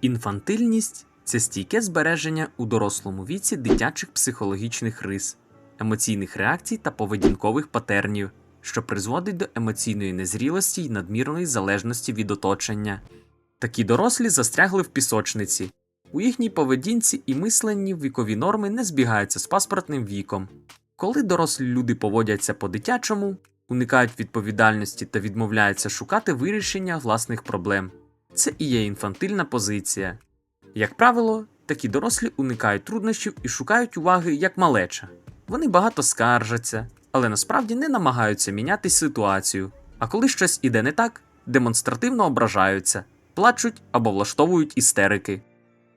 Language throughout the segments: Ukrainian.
Інфантильність це стійке збереження у дорослому віці дитячих психологічних рис, емоційних реакцій та поведінкових патернів, що призводить до емоційної незрілості й надмірної залежності від оточення. Такі дорослі застрягли в пісочниці. У їхній поведінці і мисленні вікові норми не збігаються з паспортним віком. Коли дорослі люди поводяться по-дитячому, уникають відповідальності та відмовляються шукати вирішення власних проблем. Це і є інфантильна позиція. Як правило, такі дорослі уникають труднощів і шукають уваги як малеча. Вони багато скаржаться, але насправді не намагаються міняти ситуацію. А коли щось іде не так, демонстративно ображаються, плачуть або влаштовують істерики.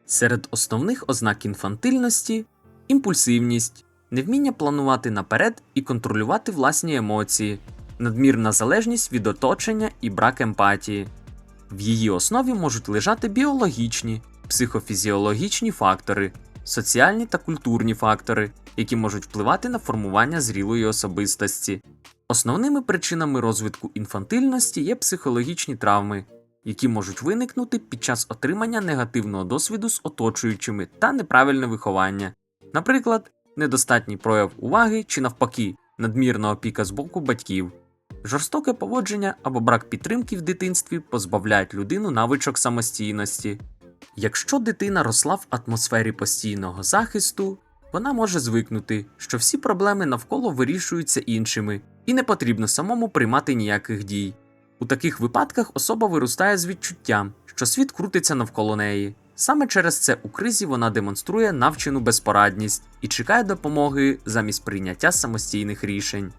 Серед основних ознак інфантильності імпульсивність, невміння планувати наперед і контролювати власні емоції, надмірна залежність від оточення і брак емпатії. В її основі можуть лежати біологічні, психофізіологічні фактори, соціальні та культурні фактори, які можуть впливати на формування зрілої особистості. Основними причинами розвитку інфантильності є психологічні травми, які можуть виникнути під час отримання негативного досвіду з оточуючими та неправильне виховання, наприклад, недостатній прояв уваги чи навпаки надмірна опіка з боку батьків. Жорстоке поводження або брак підтримки в дитинстві позбавляють людину навичок самостійності. Якщо дитина росла в атмосфері постійного захисту, вона може звикнути, що всі проблеми навколо вирішуються іншими, і не потрібно самому приймати ніяких дій. У таких випадках особа виростає з відчуттям, що світ крутиться навколо неї. Саме через це у кризі вона демонструє навчену безпорадність і чекає допомоги замість прийняття самостійних рішень.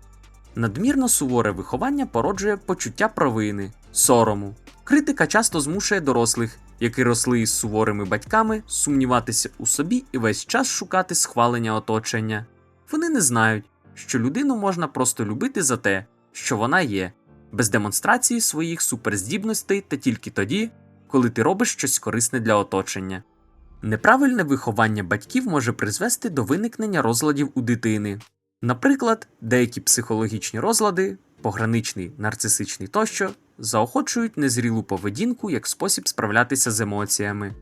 Надмірно суворе виховання породжує почуття провини, сорому. Критика часто змушує дорослих, які росли із суворими батьками, сумніватися у собі і весь час шукати схвалення оточення. Вони не знають, що людину можна просто любити за те, що вона є, без демонстрації своїх суперздібностей та тільки тоді, коли ти робиш щось корисне для оточення. Неправильне виховання батьків може призвести до виникнення розладів у дитини. Наприклад, деякі психологічні розлади, пограничний, нарцисичний тощо, заохочують незрілу поведінку як спосіб справлятися з емоціями.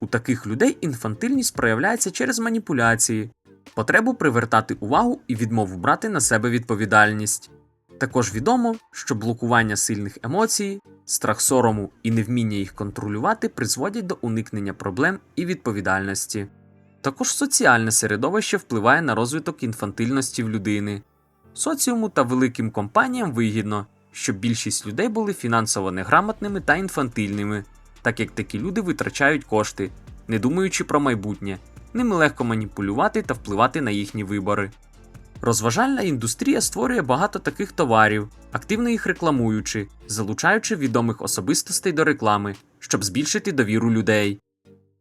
У таких людей інфантильність проявляється через маніпуляції, потребу привертати увагу і відмову брати на себе відповідальність. Також відомо, що блокування сильних емоцій, страх сорому і невміння їх контролювати призводять до уникнення проблем і відповідальності. Також соціальне середовище впливає на розвиток інфантильності в людини. Соціуму та великим компаніям вигідно, щоб більшість людей були фінансово неграмотними та інфантильними, так як такі люди витрачають кошти, не думаючи про майбутнє, ними легко маніпулювати та впливати на їхні вибори. Розважальна індустрія створює багато таких товарів, активно їх рекламуючи, залучаючи відомих особистостей до реклами, щоб збільшити довіру людей.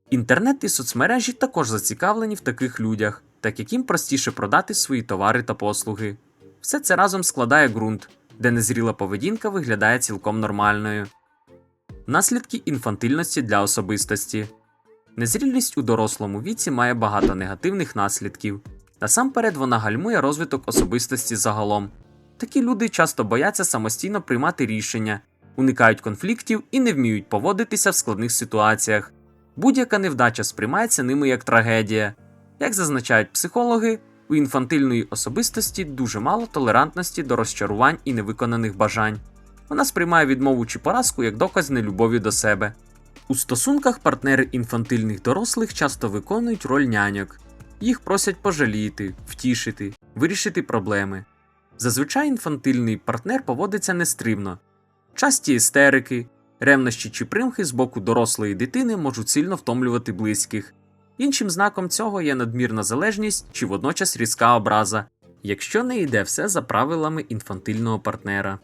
Інтернет і соцмережі також зацікавлені в таких людях, так як їм простіше продати свої товари та послуги. Все це разом складає ґрунт, де незріла поведінка виглядає цілком нормальною. Наслідки інфантильності для особистості. Незрілість у дорослому віці має багато негативних наслідків. Насамперед вона гальмує розвиток особистості загалом. Такі люди часто бояться самостійно приймати рішення, уникають конфліктів і не вміють поводитися в складних ситуаціях. Будь-яка невдача сприймається ними як трагедія. Як зазначають психологи, у інфантильної особистості дуже мало толерантності до розчарувань і невиконаних бажань. Вона сприймає відмову чи поразку як доказ нелюбові до себе. У стосунках партнери інфантильних дорослих часто виконують роль няньок. Їх просять пожаліти, втішити, вирішити проблеми. Зазвичай інфантильний партнер поводиться нестримно. Часті істерики, ревнощі чи примхи з боку дорослої дитини можуть сильно втомлювати близьких. Іншим знаком цього є надмірна залежність чи водночас різка образа, якщо не йде все за правилами інфантильного партнера.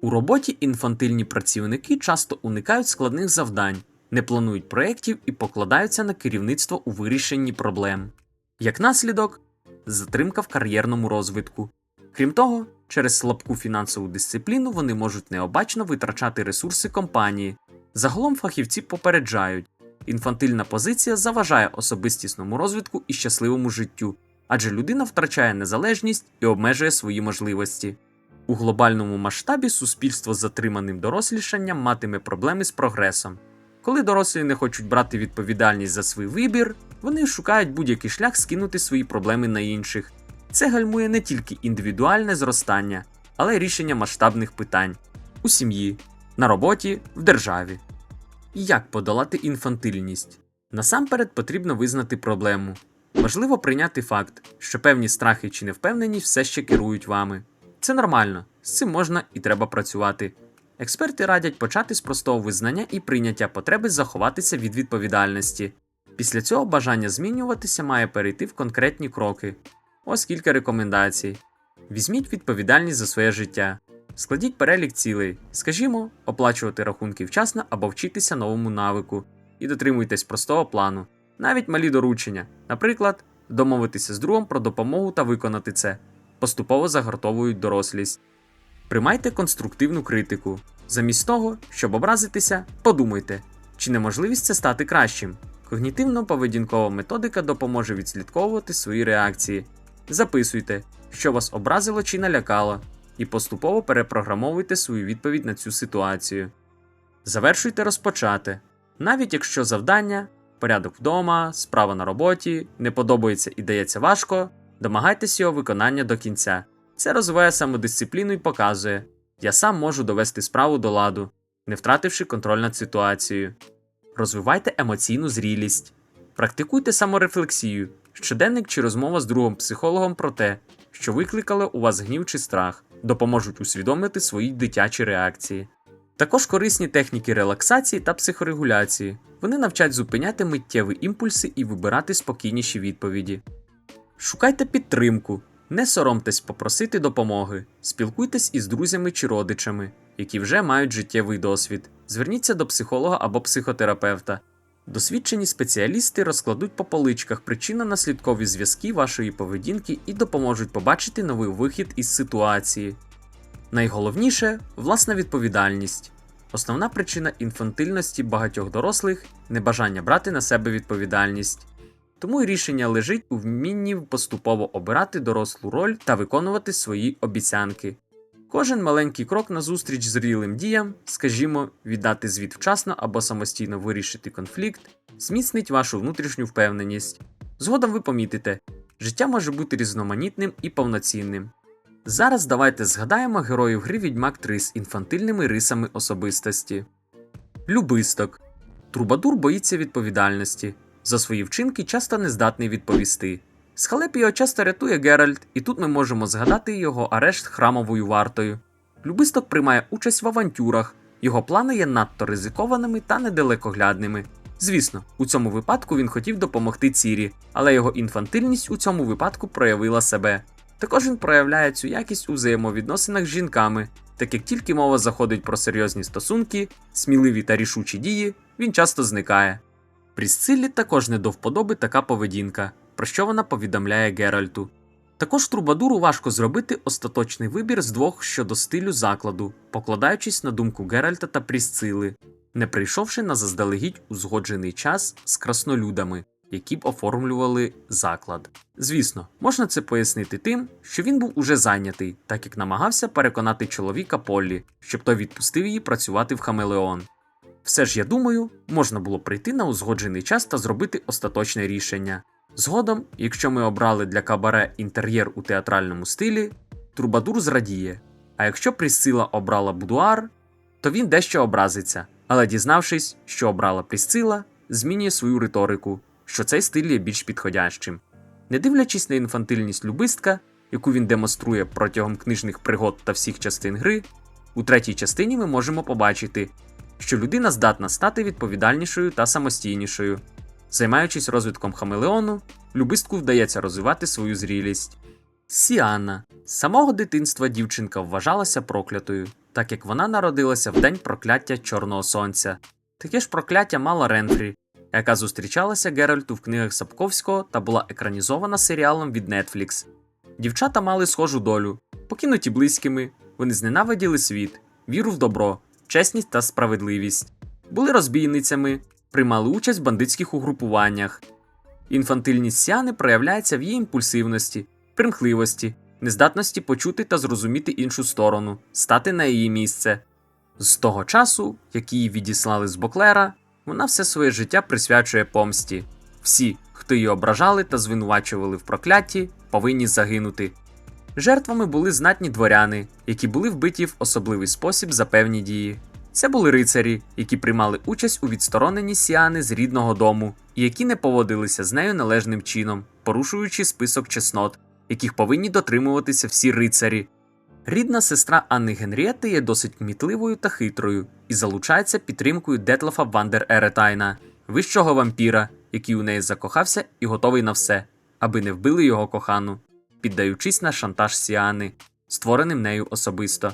У роботі інфантильні працівники часто уникають складних завдань, не планують проєктів і покладаються на керівництво у вирішенні проблем. Як наслідок, затримка в кар'єрному розвитку. Крім того, через слабку фінансову дисципліну вони можуть необачно витрачати ресурси компанії. Загалом фахівці попереджають, інфантильна позиція заважає особистісному розвитку і щасливому життю, адже людина втрачає незалежність і обмежує свої можливості. У глобальному масштабі суспільство з затриманим дорослішанням матиме проблеми з прогресом. Коли дорослі не хочуть брати відповідальність за свій вибір, вони шукають будь-який шлях скинути свої проблеми на інших. Це гальмує не тільки індивідуальне зростання, але й рішення масштабних питань у сім'ї, на роботі, в державі. Як подолати інфантильність? Насамперед потрібно визнати проблему. Важливо прийняти факт, що певні страхи чи невпевненість все ще керують вами. Це нормально, з цим можна і треба працювати. Експерти радять почати з простого визнання і прийняття потреби заховатися від відповідальності. Після цього бажання змінюватися має перейти в конкретні кроки. Ось кілька рекомендацій. Візьміть відповідальність за своє життя. Складіть перелік цілей, скажімо, оплачувати рахунки вчасно або вчитися новому навику, і дотримуйтесь простого плану, навіть малі доручення, наприклад, домовитися з другом про допомогу та виконати це, поступово загортовують дорослість. Приймайте конструктивну критику. Замість того, щоб образитися, подумайте, чи неможливість це стати кращим. Когнітивно-поведінкова методика допоможе відслідковувати свої реакції. Записуйте, що вас образило чи налякало, і поступово перепрограмовуйте свою відповідь на цю ситуацію. Завершуйте розпочати. Навіть якщо завдання, порядок вдома, справа на роботі не подобається і дається важко, домагайтеся його виконання до кінця. Це розвиває самодисципліну і показує, я сам можу довести справу до ладу, не втративши контроль над ситуацією. Розвивайте емоційну зрілість. Практикуйте саморефлексію, щоденник чи розмова з другом психологом про те, що викликали у вас гнів чи страх, допоможуть усвідомити свої дитячі реакції. Також корисні техніки релаксації та психорегуляції. Вони навчать зупиняти миттєві імпульси і вибирати спокійніші відповіді. Шукайте підтримку, не соромтесь попросити допомоги, спілкуйтесь із друзями чи родичами, які вже мають життєвий досвід. Зверніться до психолога або психотерапевта. Досвідчені спеціалісти розкладуть по поличках причинно-наслідкові зв'язки вашої поведінки і допоможуть побачити новий вихід із ситуації. Найголовніше власна відповідальність. Основна причина інфантильності багатьох дорослих небажання брати на себе відповідальність. Тому рішення лежить у вмінні поступово обирати дорослу роль та виконувати свої обіцянки. Кожен маленький крок назустріч зрілим діям, скажімо, віддати звіт вчасно або самостійно вирішити конфлікт, зміцнить вашу внутрішню впевненість. Згодом ви помітите, життя може бути різноманітним і повноцінним. Зараз давайте згадаємо героїв гри Відьмак 3 з інфантильними рисами особистості. Любисток. Трубадур боїться відповідальності. За свої вчинки часто не здатний відповісти. З його часто рятує Геральт, і тут ми можемо згадати його арешт храмовою вартою. Любисток приймає участь в авантюрах, його плани є надто ризикованими та недалекоглядними. Звісно, у цьому випадку він хотів допомогти Цірі, але його інфантильність у цьому випадку проявила себе. Також він проявляє цю якість у взаємовідносинах з жінками, так як тільки мова заходить про серйозні стосунки, сміливі та рішучі дії, він часто зникає. Прісциллі також не до вподоби така поведінка, про що вона повідомляє Геральту. Також Трубадуру важко зробити остаточний вибір з двох щодо стилю закладу, покладаючись на думку Геральта та Прісцили, не прийшовши на заздалегідь узгоджений час з краснолюдами, які б оформлювали заклад. Звісно, можна це пояснити тим, що він був уже зайнятий, так як намагався переконати чоловіка Поллі, щоб той відпустив її працювати в Хамелеон. Все ж я думаю, можна було прийти на узгоджений час та зробити остаточне рішення. Згодом, якщо ми обрали для кабаре інтер'єр у театральному стилі, Трубадур зрадіє. А якщо Прісцила обрала будуар, то він дещо образиться, але дізнавшись, що обрала Прісцила, змінює свою риторику, що цей стиль є більш підходящим. Не дивлячись на інфантильність любистка, яку він демонструє протягом книжних пригод та всіх частин гри, у третій частині ми можемо побачити, що людина здатна стати відповідальнішою та самостійнішою. Займаючись розвитком хамелеону, любистку вдається розвивати свою зрілість. Сіанна з самого дитинства дівчинка вважалася проклятою, так як вона народилася в день прокляття Чорного Сонця. Таке ж прокляття мала Ренфрі, яка зустрічалася Геральту в книгах Сапковського та була екранізована серіалом від Netflix. Дівчата мали схожу долю, покинуті близькими, вони зненавиділи світ, віру в добро, чесність та справедливість, були розбійницями, приймали участь в бандитських угрупуваннях. Інфантильність Сіани проявляється в її імпульсивності, примхливості, нездатності почути та зрозуміти іншу сторону, стати на її місце. З того часу, як її відіслали з Боклера, Вона все своє життя присвячує помсті. Всі, хто її ображали та звинувачували в проклятті, повинні загинути. Жертвами були знатні дворяни, які були вбиті в особливий спосіб за певні дії. Це були рицарі, які приймали участь у відстороненні Сіани з рідного дому і які не поводилися з нею належним чином, порушуючи список чеснот, яких повинні дотримуватися всі рицарі. Рідна сестра Анни Генрієти є досить кмітливою та хитрою і залучається підтримкою Детлафа Вандер Еретайна, вищого вампіра, який у неї закохався і готовий на все, аби не вбили його кохану, піддаючись на шантаж Сіани, створеним нею особисто.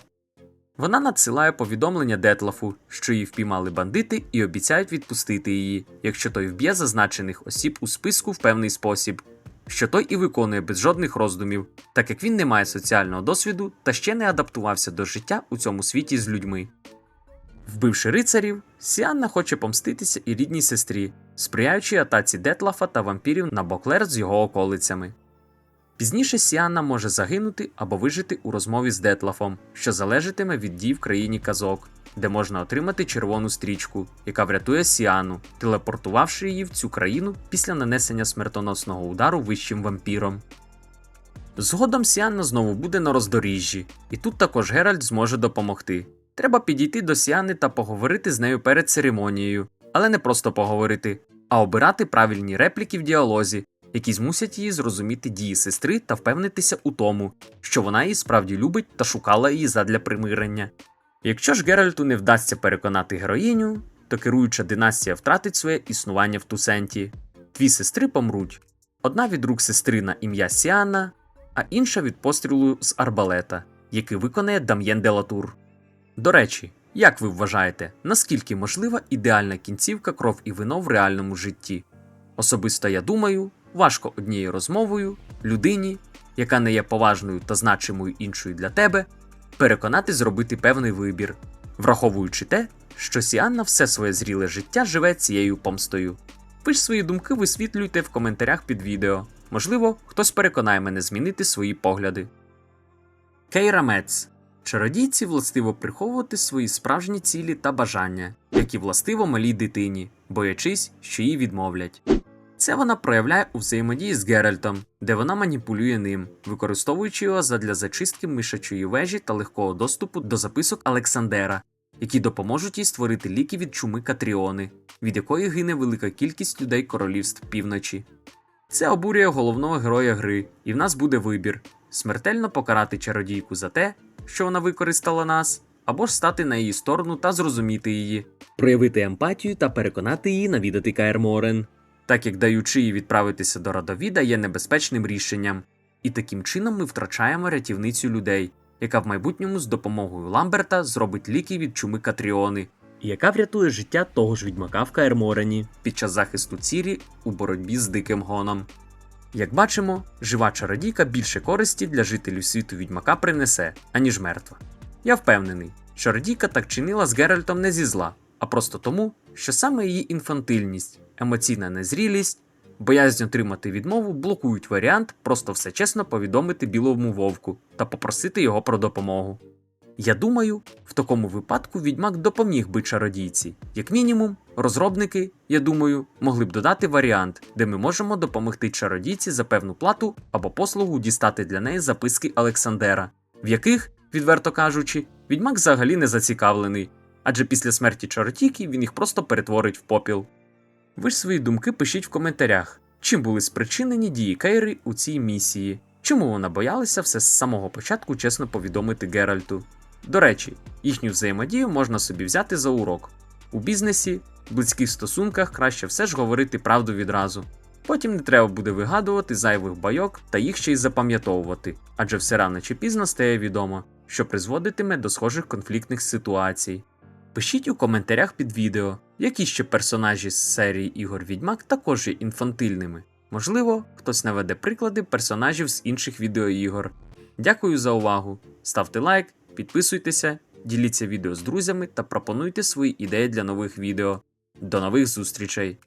Вона надсилає повідомлення Детлафу, що її впіймали бандити і обіцяють відпустити її, якщо той вб'є зазначених осіб у списку в певний спосіб, що той і виконує без жодних роздумів, так як він не має соціального досвіду та ще не адаптувався до життя у цьому світі з людьми. Вбивши рицарів, Сіанна хоче помститися і рідній сестрі, сприяючи атаці Детлафа та вампірів на Боклер з його околицями. Пізніше Сіанна може загинути або вижити у розмові з Детлафом, що залежатиме від дій в країні казок, де можна отримати червону стрічку, яка врятує Сіану, телепортувавши її в цю країну після нанесення смертоносного удару вищим вампіром. Згодом Сіанна знову буде на роздоріжжі, і тут також Геральт зможе допомогти. Треба підійти до Сіани та поговорити з нею перед церемонією, але не просто поговорити, а обирати правильні репліки в діалозі, які змусять її зрозуміти дії сестри та впевнитися у тому, що вона її справді любить та шукала її задля примирення. Якщо ж Геральту не вдасться переконати героїню, то керуюча династія втратить своє існування в Тусенті. Дві сестри помруть: одна від рук сестри на ім'я Сіана, а інша від пострілу з арбалета, який виконає Дам'єн Делатур. До речі, як ви вважаєте, наскільки можлива ідеальна кінцівка кров і вино в реальному житті? Особисто я думаю, важко однією розмовою людині, яка не є поважною та значимою іншою для тебе, переконати зробити певний вибір, враховуючи те, що Сіанна все своє зріле життя живе цією помстою. Ви ж свої думки висвітлюйте в коментарях під відео. Можливо, хтось переконає мене змінити свої погляди. Кейра Мец. Чародійці властиво приховувати свої справжні цілі та бажання, які властиво малій дитині, боячись, що їй відмовлять. Це вона проявляє у взаємодії з Геральтом, де вона маніпулює ним, використовуючи його задля зачистки мишачої вежі та легкого доступу до записок Олександера, які допоможуть їй створити ліки від чуми Катріони, від якої гине велика кількість людей королівств півночі. Це обурює головного героя гри, і в нас буде вибір: смертельно покарати чародійку за те, що вона використала нас, або ж стати на її сторону та зрозуміти її, проявити емпатію та переконати її навідати Каер Морен, так як даючи їй відправитися до Радовіда є небезпечним рішенням. І таким чином ми втрачаємо рятівницю людей, яка в майбутньому з допомогою Ламберта зробить ліки від чуми Катріони, яка врятує життя того ж відьмака в Каерморені під час захисту Цірі у боротьбі з диким гоном. Як бачимо, жива чародійка більше користі для жителів світу відьмака принесе, аніж мертва. Я впевнений, чародійка так чинила з Геральтом не зі зла, а просто тому, що саме її інфантильність, емоційна незрілість, боязнь отримати відмову блокують варіант просто все чесно повідомити білому вовку та попросити його про допомогу. Я думаю, в такому випадку відьмак допоміг би чародійці. Як мінімум, розробники, я думаю, могли б додати варіант, де ми можемо допомогти чародійці за певну плату або послугу дістати для неї записки Олександера, в яких, відверто кажучи, відьмак взагалі не зацікавлений, адже після смерті чародійки він їх просто перетворить в попіл. Ви ж свої думки пишіть в коментарях, чим були спричинені дії Кейри у цій місії, чому вона боялася все з самого початку чесно повідомити Геральту. До речі, їхню взаємодію можна собі взяти за урок. У бізнесі, близьких стосунках краще все ж говорити правду відразу. Потім не треба буде вигадувати зайвих байок та їх ще й запам'ятовувати, адже все рано чи пізно стає відомо, що призводитиме до схожих конфліктних ситуацій. Пишіть у коментарях під відео, які ще персонажі з серії ігор Відьмак також є інфантильними. Можливо, хтось наведе приклади персонажів з інших відеоігор. Дякую за увагу! Ставте лайк, підписуйтеся, діліться відео з друзями та пропонуйте свої ідеї для нових відео. До нових зустрічей!